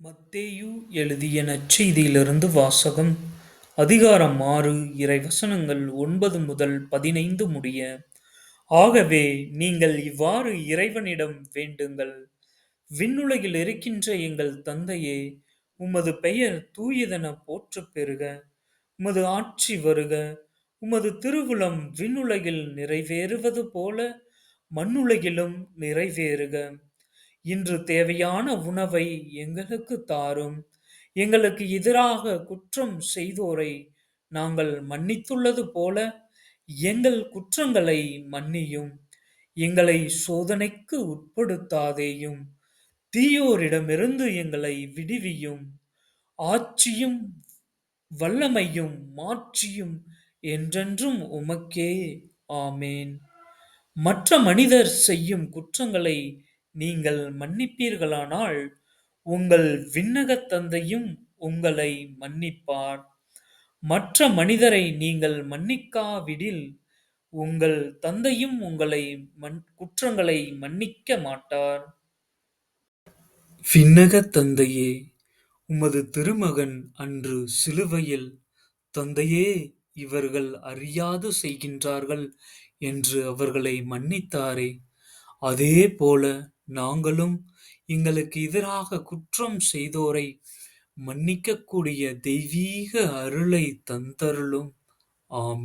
மத்தேயு எழுதிய நற்செய்தியிலிருந்து வாசகம். அதிகாரம் ஆறு இறைவசனங்கள் ஒன்பது முதல் பதினைந்து முடிய ஆகவே நீங்கள் இவ்வாறு இறைவனிடம் வேண்டுங்கள். விண்ணுலகில் இருக்கின்ற எங்கள் தந்தையே உமது பெயர் தூயதென போற்றப் பெறுக. உமது ஆட்சி வருக. உமது திருவுளம் விண்ணுலகில் நிறைவேறுவது போல மண்ணுலகிலும் நிறைவேறுக. இன்று தேவையான உணவை எங்களுக்கு தாரும். எங்களுக்கு எதிராக குற்றம் செய்தோரை நாங்கள் மன்னித்துள்ளது போல எங்கள் குற்றங்களை மன்னியும். எங்களை சோதனைக்கு உட்படுத்தாதேயும். தீயோரிடமிருந்து எங்களை விடுவியும். ஆட்சியும் வல்லமையும் மாட்சியும் என்றென்றும் உமக்கே. ஆமேன். மற்ற மனிதர் செய்யும் குற்றங்களை நீங்கள் மன்னிப்பீர்களானால் உங்கள் விண்ணகத் தந்தையும் உங்களை மன்னிப்பார். மற்ற மனிதரை நீங்கள் மன்னிக்காவிடில் உங்கள் தந்தையும் உங்களை மன் குற்றங்களை மன்னிக்க மாட்டார். விண்ணகத் தந்தையே உமது திருமகன் அன்று சிலுவையில் தந்தையே இவர்கள் அறியாது செய்கின்றார்கள் என்று அவர்களை மன்னித்தாரே. அதே போல நாங்களும் எங்களுக்கு எதிராக குற்றம் செய்தோரை மன்னிக்கக்கூடிய தெய்வீக அருளை தந்தருளும். ஆமே